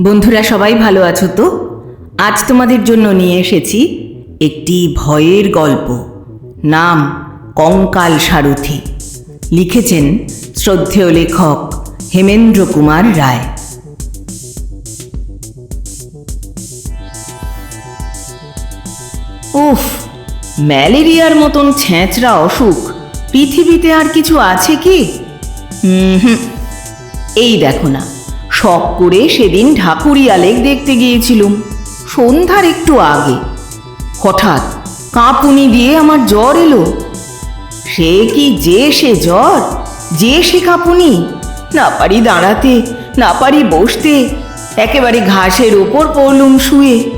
বন্ধুরা, সবাই ভালো আছো তো? আজ তোমাদের জন্য নিয়ে এসেছি একটি ভয়ের গল্প, নাম কঙ্কাল সারথি। লিখেছেন শ্রদ্ধেয় লেখক হেমেন্দ্র কুমার রায়। উফ, ম্যালেরিয়ার মতন ছ্যাঁচড়া অসুখ। পৃথিবীতে আর কিছু আছে কি? হুম, এই দেখো না। শখ করে সেদিন ঢাকুরিয়া লেক দেখতে গিয়েছিলুম। সন্ধ্যার একটু আগে। হঠাৎ কাঁপুনি দিয়ে আমার জ্বর এলো। সে কি যে সে জ্বর? যে সে কাঁপুনি? না পারি দাঁড়াতে, না পারি বসতে। একেবারে ঘাসের ওপর পড়লুম শুয়ে।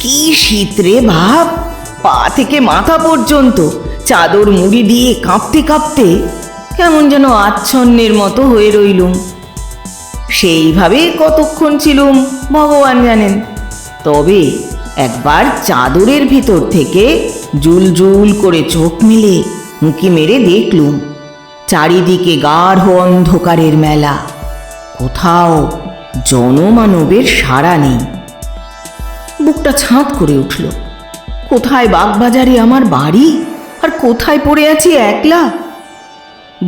কি শীত রে ভাব! পা থেকে মাথা পর্যন্ত চাদর মুড়ি দিয়ে কাঁপতে কাঁপতে কেমন যেন আচ্ছন্নের মতো হয়ে রইলুম। সেইভাবে কতক্ষণ ছিলুম, ভগবান জানেন। তবে একবার চাদরের ভিতর থেকে জুল জুল করে চোখ মেলে উঁকি মেরে দেখলুম, চারিদিকে গাঢ় অন্ধকারের মেলা। কোথাও জনমানবের সাড়া নেই। বুকটা ছাঁদ করে উঠল। কোথায় বাগবাজারে আমার বাড়ি? আর কোথায় পড়ে আছি একলা?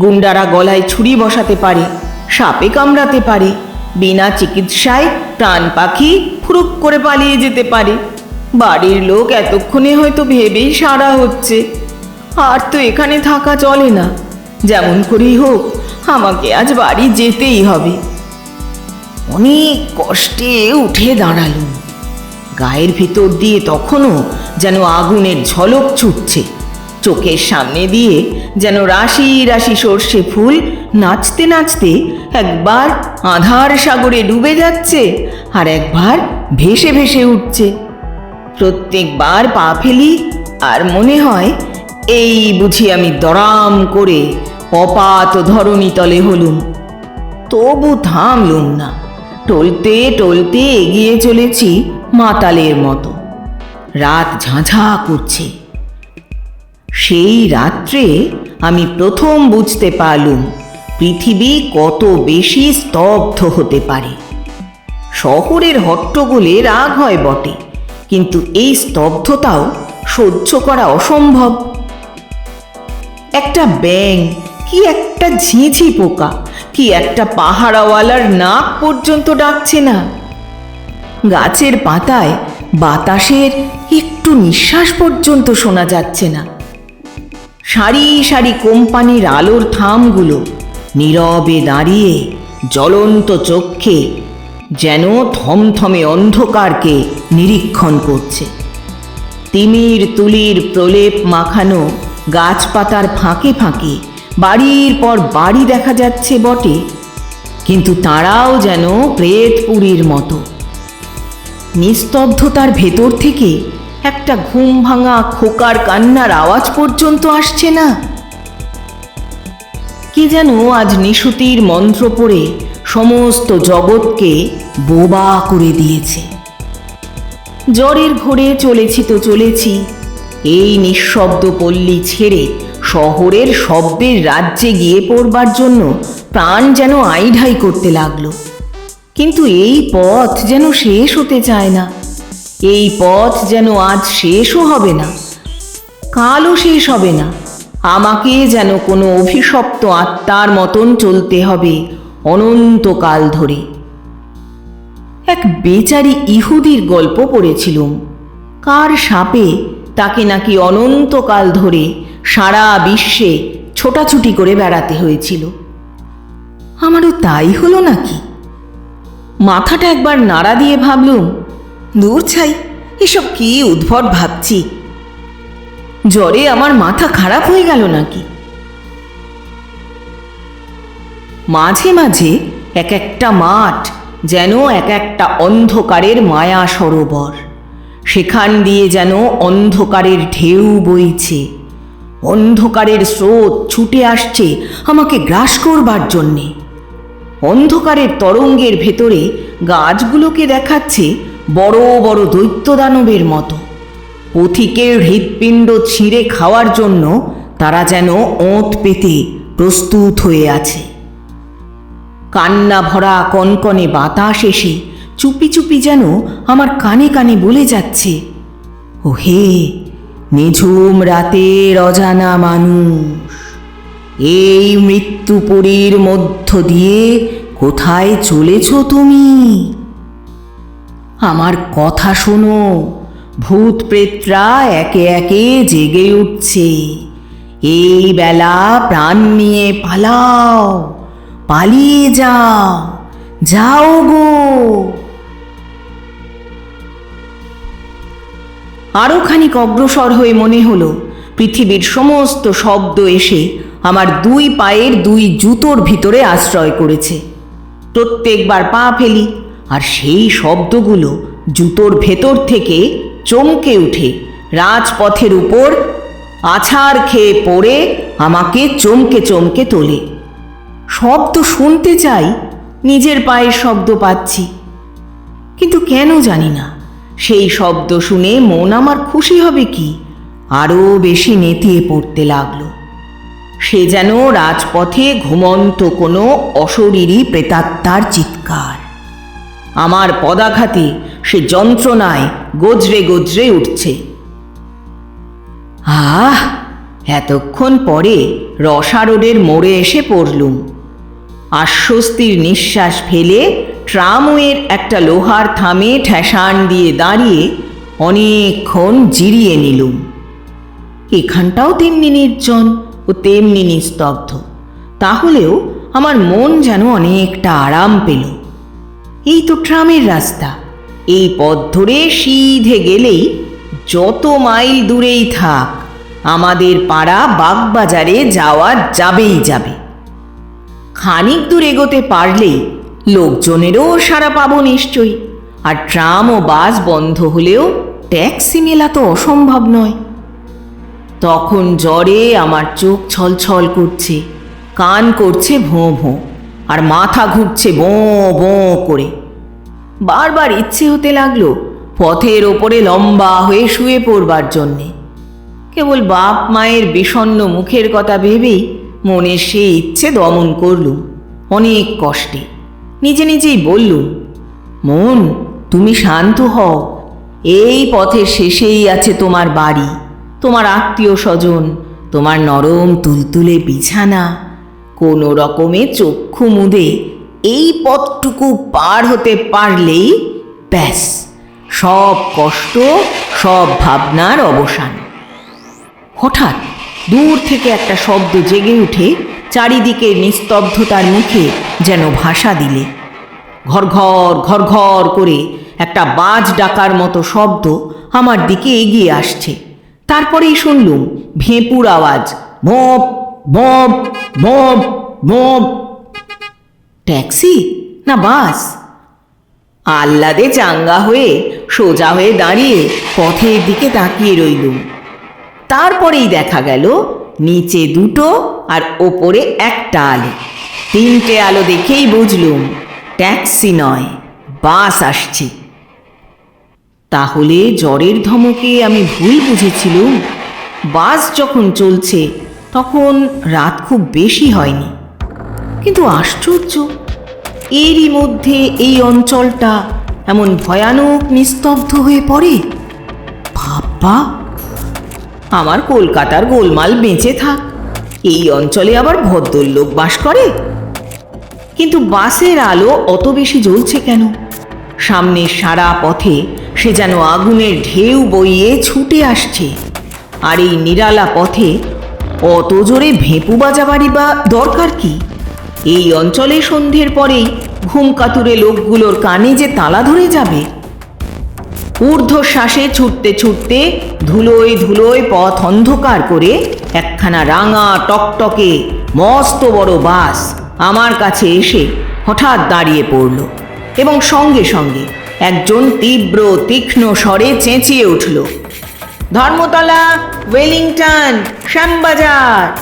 গুন্ডারা গলায় ছুরি বসাতে পারে সাপে কামড়াতে পারে। বিনা চিকিৎসায় প্রাণ পাখি ফুরুক করে পালিয়ে যেতে পারে। বাড়ির লোক এতক্ষণে হয়তো ভেবেই সারা হচ্ছে। আর তো এখানে থাকা চলে না। যেমন করেই হোক, আমাকে আজ বাড়ি যেতেই হবে। অনেক কষ্টে উঠে দাঁড়ালুম। গায়ের ভিতর দিয়ে তখনও যেন আগুনের ঝলক ছুটছে। চোখের সামনে দিয়ে যেন রাশি রাশি সর্ষে ফুল নাচতে নাচতে একবার আধার সাগরে ডুবে যাচ্ছে আর একবার ভেসে ভেসে উঠছে। প্রত্যেকবার পা ফেলি আর মনে হয় এই বুঝি আমি দরাম করে অপাত ধরণী তলে হলুম। তবু থামলুম না। টলতে টলতে এগিয়ে চলেছি মাতালের মতো। রাত ঝাঁঝা করছে। সেই রাত্রে আমি প্রথম বুঝতে পারলুম পৃথিবী কত বেশি স্তব্ধ হতে পারে। শহরের হট্টগোলে রাগ হয় বটে, কিন্তু এই স্তব্ধতাও সহ্য করা অসম্ভব। একটা ব্যাং কি একটা ঝিঁঝি পোকা, কি একটা পাহারাওয়ালার নাক পর্যন্ত ডাকছে না। গাছের পাতায় বাতাসের একটু নিঃশ্বাস পর্যন্ত শোনা যাচ্ছে না। সারি সারি কোম্পানির আলোর থামগুলো নীরবে দাঁড়িয়ে জ্বলন্ত চক্ষে যেন থমথমে অন্ধকারকে নিরীক্ষণ করছে। তিমির তুলির প্রলেপ মাখানো গাছপাতার ফাঁকে ফাঁকে বাড়ির পর বাড়ি দেখা যাচ্ছে বটে, কিন্তু তারাও যেন প্রেতপুরীর মতো। নিস্তব্ধতার ভেতর থেকে একটা ঘুম ভাঙা খোকার কান্নার আওয়াজ পর্যন্ত আসছে না। কি যেন আজ নিশুতির মন্ত্র পড়ে সমস্ত জগৎকে বোবা করে দিয়েছে। জ্বরের ঘোরে চলেছি তো চলেছি, এই নিঃশব্দ পল্লী ছেড়ে শহরের শব্দের রাজ্যে গিয়ে পড়বার জন্য প্রাণ যেন আইঢাই করতে লাগল। কিন্তু এই পথ যেন শেষ হতে চায় না। এই পথ যেন আজ শেষও হবে না, কালও শেষ হবে না। আমাকে যেন কোনো অভিশপ্ত আত্মার মতন চলতে হবে অনন্তকাল ধরে। এক বেচারি ইহুদির গল্প পড়েছিলুম। কার সাপে তাকে নাকি অনন্তকাল ধরে সারা বিশ্বে ছোটাছুটি করে বেড়াতে হয়েছিল? আমারও তাই হলো নাকি? মাথাটা একবার নাড়া দিয়ে ভাবলুম দূর ছাই, এসব কি উদ্ভট ভাবছি। জ্বরে আমার মাথা খারাপ হয়ে গেল নাকি? মাঝে মাঝে এক একটা মাঠ যেন এক একটা অন্ধকারের মায়া সরোবর, সেখান দিয়ে যেন অন্ধকারের ঢেউ বইছে। অন্ধকারের স্রোত ছুটে আসছে আমাকে গ্রাস করবার জন্যে। অন্ধকারের তরঙ্গের ভেতরে গাছগুলোকে দেখাচ্ছে বড় বড় দৈত্য দানবের মতো। পথিকের হৃৎপিণ্ড ছিঁড়ে খাওয়ার জন্য তারা যেন ওঁত পেতে প্রস্তুত হয়ে আছে। কান্না ভরা কনকনে বাতাস এসে চুপি চুপি যেন আমার কানে কানে বলে যাচ্ছে ও হে নিঝুম রাতের অজানা মানুষ, এই মৃত্যুপুরীর মধ্য দিয়ে কোথায় চলেছ তুমি? আমার কথা শোনো। ভূত প্রেতরা একে একে জেগে উঠছে। এই বেলা প্রাণ নিয়ে পালাও, পালিয়ে যাও যাও গো। আরও খানিক অগ্রসর হয়ে মনে হলো, পৃথিবীর সমস্ত শব্দ এসে আমার দুই পায়ের দুই জুতোর ভিতরে আশ্রয় করেছে। প্রত্যেকবার পা ফেলি আর সেই শব্দগুলো জুতোর ভেতর থেকে চমকে উঠে রাজপথের উপর আছাড় খেয়ে পড়ে আমাকে চমকে চমকে তোলে। শব্দ শুনতে চাই, নিজের পায়ের শব্দ পাচ্ছি। কিন্তু কেন জানি না, সেই শব্দ শুনে মন আমার খুশি হবে কি আরও বেশি নেতিয়ে পড়তে লাগল। সে যেন রাজপথে ঘুমন্ত কোনো অশরীরী প্রেতাত্মার চিৎকার। আমার পদাঘাতে সে যন্ত্রণায় গজরে গজরে উঠছে। আহ, এতক্ষণ পরে রসা রোডের মোড়ে এসে পড়লুম। আশ্বস্তির নিঃশ্বাস ফেলে ট্রামওয়ের একটা লোহার থামে ঠেসান দিয়ে দাঁড়িয়ে অনেকক্ষণ জিরিয়ে নিলুম। এখানটাও তেমনি নির্জন ও তেমনি নিস্তব্ধ। তাহলেও আমার মন যেন অনেকটা আরাম পেল। এই তো ট্রামের রাস্তা। এই পথ ধরে সিধে গেলেই যত মাইল দূরেই থাক, আমাদের পাড়া বাগবাজারে যাওয়া যাবেই যাবে। খানিক দূর এগোতে পারলেই লোকজনেরও সারা পাবো নিশ্চয়ই, আর ট্রাম ও বাস বন্ধ হলেও ট্যাক্সি মেলা তো অসম্ভব নয়। তখন জ্বরে আমার চোখ ছলছল করছে, কান করছে ভোঁ ভোঁ। আর মাথা ঘুরছে বোঁ বোঁ করে। বারবার ইচ্ছে হতে লাগল পথের ওপরে লম্বা হয়ে শুয়ে পড়বার জন্যে। কেবল বাপ মায়ের বিষণ্ণ মুখের কথা ভেবেই মনের সে ইচ্ছে দমন করলুম, অনেক কষ্টে। নিজে নিজেই বললুম, মন, তুমি শান্ত হও। এই পথের শেষেই আছে তোমার বাড়ি, তোমার আত্মীয় স্বজন, তোমার নরম তুলতুলে বিছানা। কোনো রকমে চক্ষু মুদে এই পথটুকু পার হতে পারলেই ব্যাস, সব কষ্ট, সব ভাবনার অবসান। হঠাৎ দূর থেকে একটা শব্দ জেগে উঠে চারিদিকে নিস্তব্ধতার মুখে যেন ভাষা দিলে। ঘর ঘর ঘর ঘর করে একটা বাজ ডাকার মতো শব্দ আমার দিকে এগিয়ে আসছে। তারপরেই শুনলুম ভেঁপুর আওয়াজ ভোপ ভোপ ভোপ ভোপ ট্যাক্সি না বাস? আহ্লাদে চাঙ্গা হয়ে, সোজা হয়ে দাঁড়িয়ে পথের দিকে তাকিয়ে রইলুম। তারপরেই দেখা গেল, নিচে দুটো আর ওপরে একটা আলো। তিনটে আলো দেখেই বুঝলুম, ট্যাক্সি নয়, বাস আসছে। তাহলে জ্বরের ধমকে আমি ভুল বুঝেছিলুম? বাস যখন চলছে তখন রাত খুব বেশি হয়নি। কিন্তু আশ্চর্য, এরই মধ্যে এই অঞ্চলটা এমন ভয়ানক নিস্তব্ধ হয়ে পড়ে। বাবা! আমার কলকাতার গোলমাল বেঁচে থাক। এই অঞ্চলে আবার ভদ্রলোক বাস করে। কিন্তু বাসের আলো অত বেশি জ্বলছে কেন? সামনে সারা পথে সে যেন আগুনের ঢেউ বইয়ে ছুটে আসছে। আর এই নিরালা পথে অত জোরে ভেঁপু বাজাবারই বা দরকার কি? এই অঞ্চলে সন্ধ্যের পরেই ঘুম কাতুরে লোকগুলোর কানে যে তালা ধরে যাবে। ঊর্ধ্বশ্বাসে ছুটতে ছুটতে ধুলোয় ধুলোয় পথ অন্ধকার করে একখানা রাঙা টকটকে মস্ত বড় বাস আমার কাছে এসে হঠাৎ দাঁড়িয়ে পড়ল এবং সঙ্গে সঙ্গে একজন তীব্র, তীক্ষ্ণ স্বরে চেঁচিয়ে উঠল। ধর্মতলা, ওয়েলিংটন, শ্যামবাজার।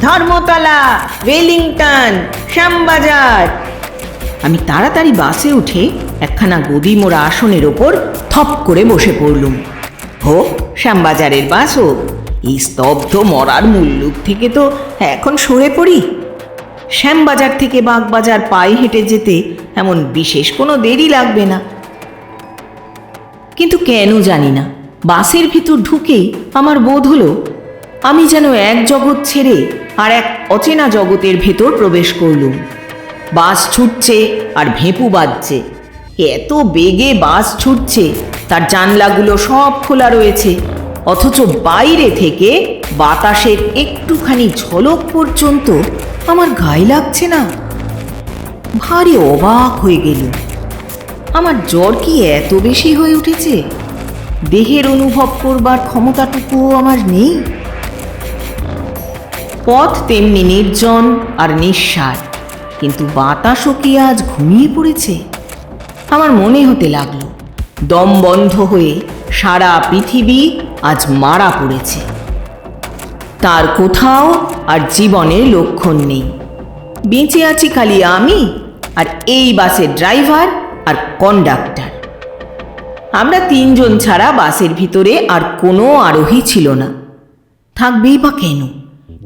ধর্মতলা, ওয়েলিংটন, শ্যামবাজার। আমি তাড়াতাড়ি বাসে উঠে একখানা গদি মোড়া আসনের ওপর থপ করে বসে পড়লুম। হোক শ্যামবাজারের বাস হোক এই স্তব্ধ মরার মুল্লুক থেকে তো এখন সরে পড়ি। শ্যামবাজার থেকে বাগবাজার পায়ে হেঁটে যেতে এমন বিশেষ কোনো দেরি লাগবে না। কিন্তু কেন জানি না। বাসের ভিতর ঢুকেই আমার বোধ হলো আমি যেন এক জগৎ ছেড়ে আর এক অচেনা জগতের ভেতর প্রবেশ করলুম। বাস ছুটছে আর ভেঁপু বাজছে। এত বেগে বাস ছুটছে, তার জানলাগুলো সব খোলা রয়েছে, অথচ বাইরে থেকে বাতাসের একটুখানি ঝলক পর্যন্ত আমার গায়ে লাগছে না। ভারী অবাক হয়ে গেলুম। আমার জ্বর কি এত বেশি হয়ে উঠেছে? দেহের অনুভব করবার ক্ষমতাটুকুও আমার নেই। পথ তেমনি নির্জন আর নিঃসার, কিন্তু বাতাসও কি আজ ঘুমিয়ে পড়েছে? আমার মনে হতে লাগল, দম বন্ধ হয়ে সারা পৃথিবী আজ মারা পড়েছে। তার কোথাও আর জীবনের লক্ষণ নেই। বেঁচে আছি খালি আমি আর এই বাসের ড্রাইভার আর কন্ডাক্টর। আমরা তিনজন ছাড়া বাসের ভিতরে আর কোনো আরোহী ছিল না। থাকবেই বা কেন?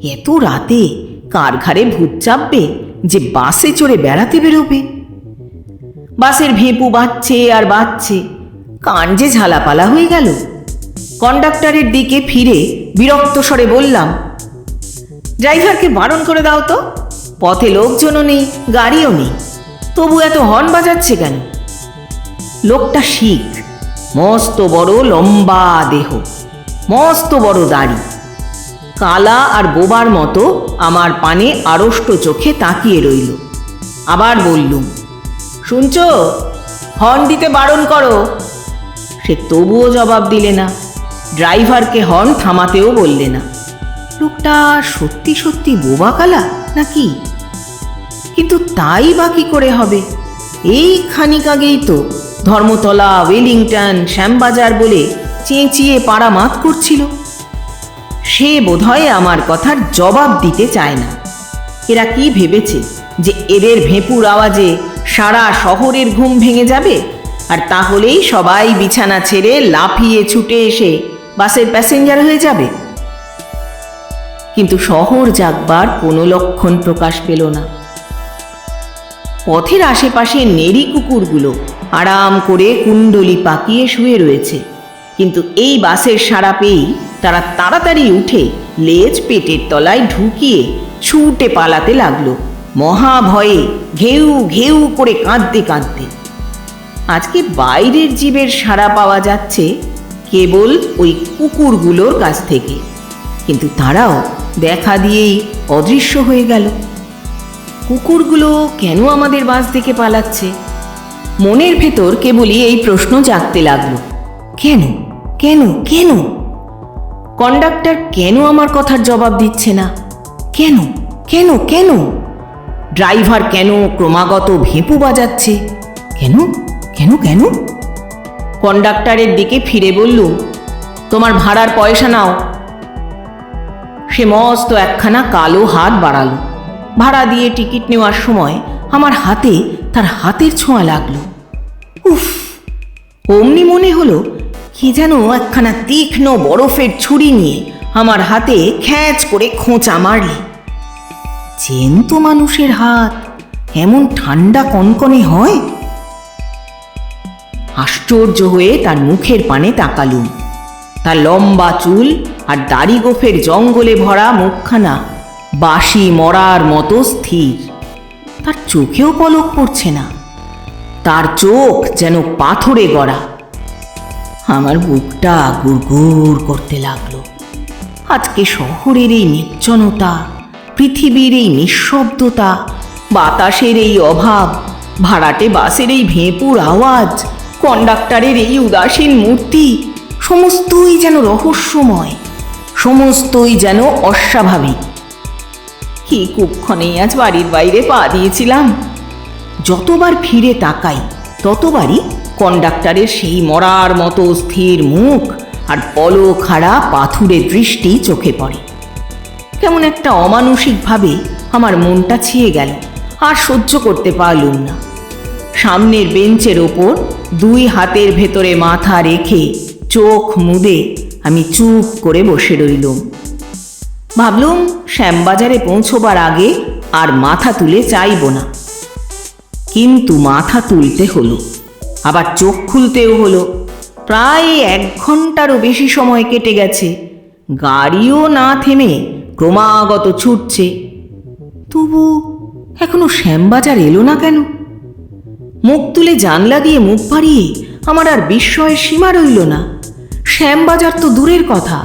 এত রাতে কার ঘাড়ে ভূত চাপবে যে বাসে চড়ে বেড়াতে বেরোবে? বাসের ভেঁপু বাজছে আর বাজছে, কান যে ঝালাপালা হয়ে গেল। কন্ডাক্টরের দিকে ফিরে বিরক্ত স্বরে বললাম, ড্রাইভারকে বারণ করে দাও তো, পথে লোকজনও নেই, গাড়িও নেই, তবু এত হর্ন বাজাচ্ছে কেন? লোকটা শিখ মস্ত বড় লম্বা দেহ, মস্ত বড় দাড়ি। কালা আর বোবার মতো আমার পানে আড়ষ্ট চোখে তাকিয়ে রইল। আবার বললুম, শুনছ? হর্ন দিতে বারণ করো। সে তবুও জবাব দিলে না। ড্রাইভারকে হর্ন থামাতেও বললে না। লোকটা সত্যি সত্যি বোবা কালা নাকি? কিন্তু তাই বা কি করে হবে? এই খানিক আগেই তো ধর্মতলা, ওয়েলিংটন, শ্যামবাজার বলে চেঁচিয়ে পাড়া মাত করছিল। সে বোধহয় আমার কথার জবাব দিতে চায় না। এরা কি ভেবেছে যে এদের ভেঁপুর আওয়াজে সারা শহরের ঘুম ভেঙে যাবে? আর তাহলেই সবাই বিছানা ছেড়ে লাফিয়ে ছুটে এসে বাসের প্যাসেঞ্জার হয়ে যাবে? কিন্তু শহর জাগবার কোনো লক্ষণ প্রকাশ পেল না। পথের আশেপাশে নেড়ি কুকুরগুলো আরাম করে কুণ্ডলি পাকিয়ে শুয়ে রয়েছে। কিন্তু এই বাসের সাড়া পেয়েই তারা তাড়াতাড়ি উঠে লেজ পেটের তলায় ঢুকিয়ে ছুটে পালাতে লাগল। মহা ভয়ে ঘেউ ঘেউ করে কাঁদতে কাঁদতে। আজকে বাইরের জীবের সাড়া পাওয়া যাচ্ছে কেবল ওই কুকুরগুলোর কাছ থেকে। কিন্তু তারাও দেখা দিয়েই অদৃশ্য হয়ে গেল। কুকুরগুলো কেন আমাদের বাস থেকে পালাচ্ছে? মনের ভেতর কেবলই এই প্রশ্ন জাগতে লাগল। কেন? কেন? কেন? কন্ডাক্টর কেন আমার কথার জবাব দিচ্ছে না? কেন? কেন? কেন? ড্রাইভার কেন ক্রমাগত ভেঁপু বাজাচ্ছে? কেন? কেন? কেন? কন্ডাক্টরের দিকে ফিরে বলল, তোমার ভাড়ার পয়সা নাও। সে মস্ত একখানা কালো হাত বাড়ালো। ভাড়া দিয়ে টিকিট নেওয়ার সময় আমার হাতে তার হাতের ছোঁয়া লাগল। উফ, অমনি মনে হলো কি যেন একখানা তীক্ষ্ণ বরফের ছুরি নিয়ে আমার হাতে খ্যাঁচ করে খোঁচা মারলে। চেন্ত মানুষের হাত এমন ঠান্ডা কনকনে হয়? আশ্চর্য হয়ে তার মুখের পানে তাকালুম। তার লম্বা চুল আর দাড়ি গোফের জঙ্গলে ভরা মুখখানা বাসি মরার মতো স্থির। তার চোখেও পলক পড়ছে না। তার চোখ যেন পাথরে গড়া। আমার বুকটা গুড়গুড় করতে লাগল। আজকে শহরের এই নির্জনতা, পৃথিবীর এই নিঃশব্দতা, বাতাসের এই অভাব, ভাড়াটে বাসের এই ভেঁপুর আওয়াজ, কন্ডাক্টরের এই উদাসীন মূর্তি, সমস্তই যেন রহস্যময়, সমস্তই যেন অস্বাভাবিক। কি কুক্ষণে আজ বাড়ির বাইরে পা দিয়েছিলাম। যতবার ফিরে তাকাই, ততবারই কন্ডাক্টরের সেই মরার মতো স্থির মুখ আর পলখাড়া পাথুরে দৃষ্টি চোখে পড়ে। কেমন একটা অমানসিকভাবে আমার মনটা ছিয়ে গেল, আর সহ্য করতে পারলুম না। সামনের বেঞ্চের ওপর দুই হাতের ভেতরে মাথা রেখে চোখ মুদে আমি চুপ করে বসে রইলুম। ভাবলুম শ্যামবাজারে পৌঁছবার আগে আর মাথা তুলে চাইব না। কিন্তু মাথা তুলতে হলো, আবার চোখ খুলতেও হলো। প্রায় এক ঘন্টারও বেশি সময় কেটে গেছে, গাড়িও না থেমে ক্রমাগত ছুটছে। তবু এখনও শ্যামবাজার এলো না কেন? মুখ তুলে জানলা দিয়ে মুখ পাড়িয়ে আমার আর বিস্ময়ের সীমা রইল না। শ্যামবাজার তো দূরের কথা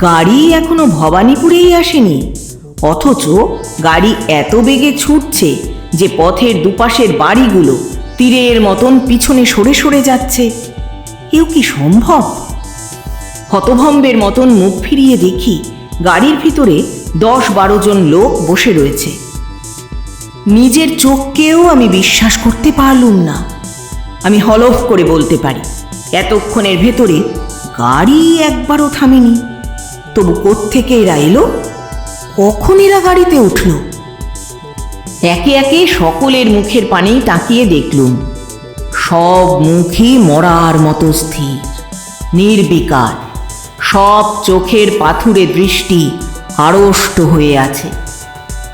গাড়ি এখনও ভবানীপুরেই আসেনি। অথচ গাড়ি এত বেগে ছুটছে যে পথের দুপাশের বাড়িগুলো তীরের মতন পিছনে সরে সরে যাচ্ছে। এও কি সম্ভব? হতভম্বের মতন মুখ ফিরিয়ে দেখি গাড়ির ভিতরে দশ বারো জন লোক বসে রয়েছে। নিজের চোখকেও আমি বিশ্বাস করতে পারলুম না। আমি হলফ করে বলতে পারি, এতক্ষণের ভেতরে গাড়ি একবারও থামেনি। তবু কোত্থেকে এরা এলো? কখন এরা গাড়িতে উঠল? একে একে সকলের মুখের পানেই তাকিয়ে দেখলুম। সব মুখই মরার মতো স্থির, নির্বিকার। সব চোখের পাথুরে দৃষ্টি আড়ষ্ট হয়ে আছে।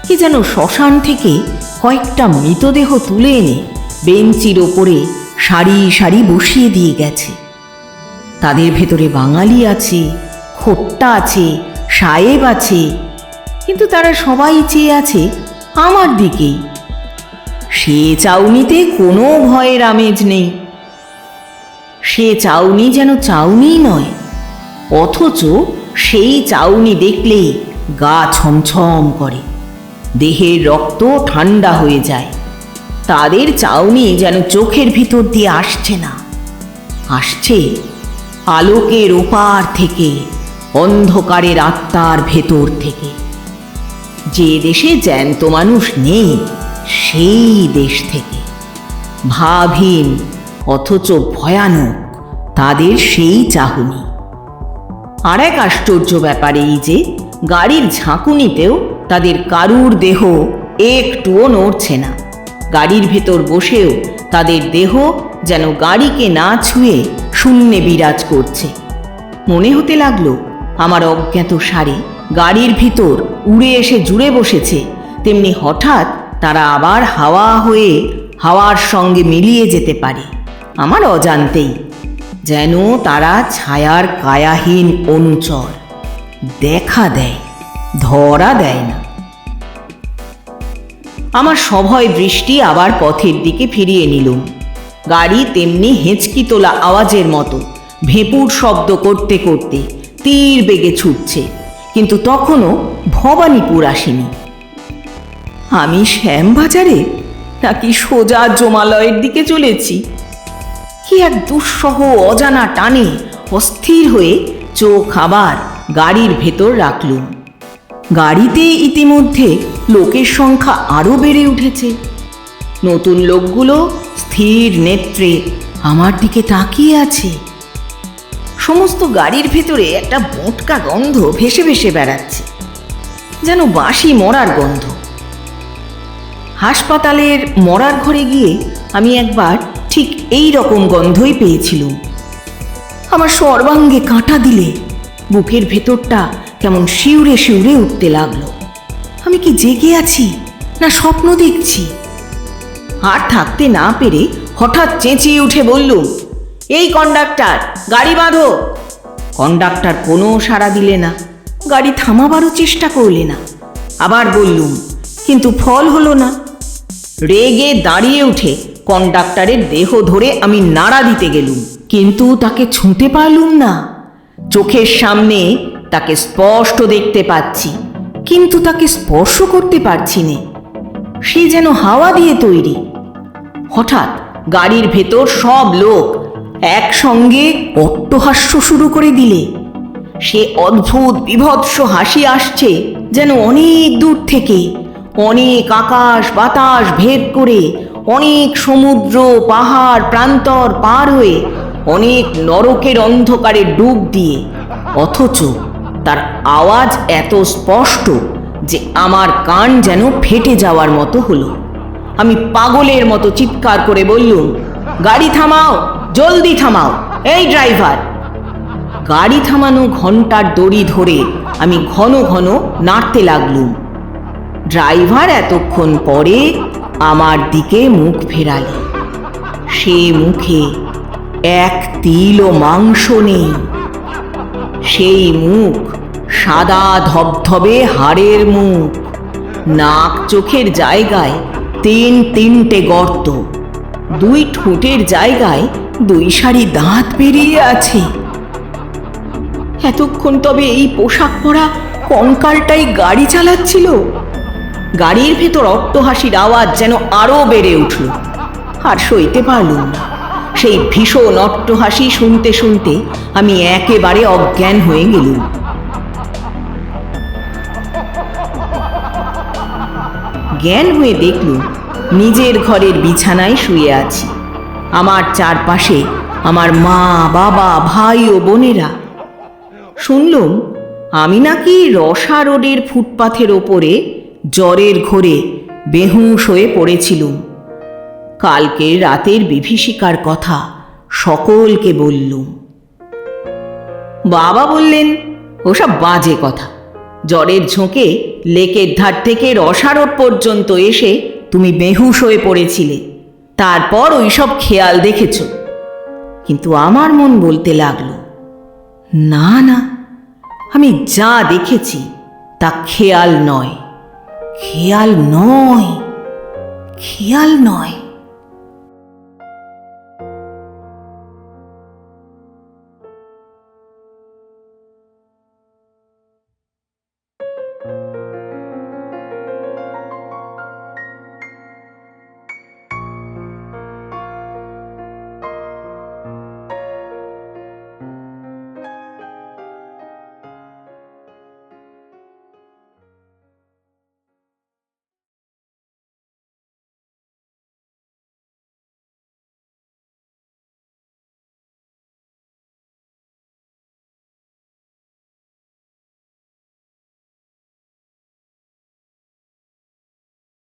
কি যেন শ্মশান থেকে কয়েকটা মৃতদেহ তুলে এনে বেঞ্চির ওপরে সারি সারি বসিয়ে দিয়ে গেছে। তাদের ভেতরে বাঙালি আছে খোট্টা আছে, সাহেব আছে, কিন্তু তারা সবাই চেয়ে আছে আমার দিকেই। সে চাউনিতে কোনো ভয়ের আমেজ নেই। সে চাউনি যেন চাউনি নয়, অথচ সেই চাউনি দেখলেই গা ছমছম করে। দেহের রক্ত ঠান্ডা হয়ে যায়। তাদের চাউনি যেন চোখের ভিতর দিয়ে আসছে না। আসছে আলোকের ওপার থেকে। অন্ধকারের আত্মার ভেতর থেকে। যে দেশে জ্যান্ত মানুষ নেই, সেই দেশ থেকে। ভাবহীন, অথচ ভয়ানক, তাদের সেই চাহনি। আর এক আশ্চর্য ব্যাপার এই যে, গাড়ির ঝাঁকুনিতেও তাদের কারুর দেহ একটুও নড়ছে না। গাড়ির ভেতর বসেও তাদের দেহ যেন গাড়িকে না ছুঁয়ে শূন্যে বিরাজ করছে। মনে হতে লাগল আমার অজ্ঞাত সারে গাড়ির ভিতর উড়ে এসে জুড়ে বসেছে। তেমনি হঠাৎ তারা আবার হাওয়া হয়ে হাওয়ার সঙ্গে মিলিয়ে যেতে পারে। আমার অজান্তেই যেন তারা ছায়ার কায়াহীন অনুচর। দেখা দেয়, ধরা দেয় না। আমার সভয় দৃষ্টি আবার পথের দিকে ফিরিয়ে নিলুম গাড়ি তেমনি হেঁচকি তোলা আওয়াজের মতো, ভেপুর শব্দ করতে করতে তীর বেগে ছুটছে, কিন্তু তখনও ভবানীপুর আসেনি। আমি শ্যামবাজারে নাকি সোজা জমালয়ের দিকে চলেছি? কি এক দুঃসহ অজানা টানে অস্থির হয়ে চোখ আবার গাড়ির ভেতর রাখলুম। গাড়িতে ইতিমধ্যে লোকের সংখ্যা আরও বেড়ে উঠেছে। নতুন লোকগুলো স্থির নেত্রে আমার দিকে তাকিয়ে আছে। সমস্ত গাড়ির ভেতরে একটা বোটকা গন্ধ ভেসে ভেসে বেড়াচ্ছে, যেন বাসি মরার গন্ধ। হাসপাতালের মরার ঘরে গিয়ে আমি একবার ঠিক এই রকম গন্ধই পেয়েছিলুম। আমার সর্বাঙ্গে কাঁটা দিলে বুকের ভেতরটা কেমন শিউরে শিউরে উঠতে লাগল। আমি কি জেগে আছি না স্বপ্ন দেখছি? আর থাকতে না পেরে হঠাৎ চেঁচিয়ে উঠে বললুম এই কন্ডাক্টর গাড়ি বাঁধো। কন্ডাক্টর কোনো সাড়া দিলে না, গাড়ি থামাবারও চেষ্টা করলে না। আবার বললুম, কিন্তু ফল হলো না। রেগে দাঁড়িয়ে উঠে কন্ডাক্টরের দেহ ধরে আমি নাড়া দিতে গেলুম, কিন্তু তাকে ছুঁতে পারলুম না। চোখের সামনে তাকে স্পষ্ট দেখতে পাচ্ছি, কিন্তু তাকে স্পর্শ করতে পারছি নে। সে যেন হাওয়া দিয়ে তৈরি। হঠাৎ গাড়ির ভেতর সব লোক একসঙ্গে অট্টহাস্য শুরু করে দিলে। সে অদ্ভুত বিভৎস হাসি আসছে যেন অনেক দূর থেকে। অনেক আকাশ বাতাস ভেদ করে অনেক সমুদ্র, পাহাড়, প্রান্তর পার হয়ে অনেক নরকের অন্ধকারে ডুব দিয়ে। অথচ তার আওয়াজ এত স্পষ্ট যে আমার কান যেন ফেটে যাওয়ার মতো হলো। আমি পাগলের মতো চিৎকার করে বললুম, গাড়ি থামাও! জলদি থামাও। এই ড্রাইভার। গাড়ি থামানো ঘণ্টার দড়ি ধরে আমি ঘন ঘন নাড়তে লাগলুম। ড্রাইভার এতক্ষণ পরে আমার দিকে মুখ ফেরালে। সে মুখে এক তিলও মাংস নেই। সেই মুখ সাদা ধবধবে হাড়ের মুখ। নাক চোখের জায়গায় তিন তিনটে গর্ত। দুই ঠোঁটের জায়গায় দুই সারি দাঁত বেরিয়ে আছে। এতক্ষণ তবে এই পোশাক পরা কঙ্কালটাই গাড়ি চালাচ্ছিল। গাড়ির ভেতর অট্টহাসির আওয়াজ যেন আরও বেড়ে উঠল। আর সইতে পারলুম না। সেই ভীষণ অট্টহাসি শুনতে শুনতে আমি একেবারে অজ্ঞান হয়ে গেলুম। জ্ঞান হয়ে দেখলুম, নিজের ঘরের বিছানায় শুয়ে আছি। আমার চারপাশে আমার মা, বাবা, ভাই ও বোনেরা। শুনলুম, আমি নাকি রসা রোডের ফুটপাথের ওপরে জ্বরের ঘোরে বেহুশ হয়ে পড়েছিলুম। কালকে রাতের বিভীষিকার কথা সকলকে বললুম। বাবা বললেন, ওসব বাজে কথা। জ্বরের ঝোঁকে লেকের ধার থেকে রসারোড পর্যন্ত এসে তুমি বেহুশ হয়ে পড়েছিলে। তারপর ওই সব খেয়াল দেখেছ। কিন্তু আমার মন বলতে লাগল, না না, আমি যা দেখেছি তা খেয়াল নয় খেয়াল নয় খেয়াল নয়।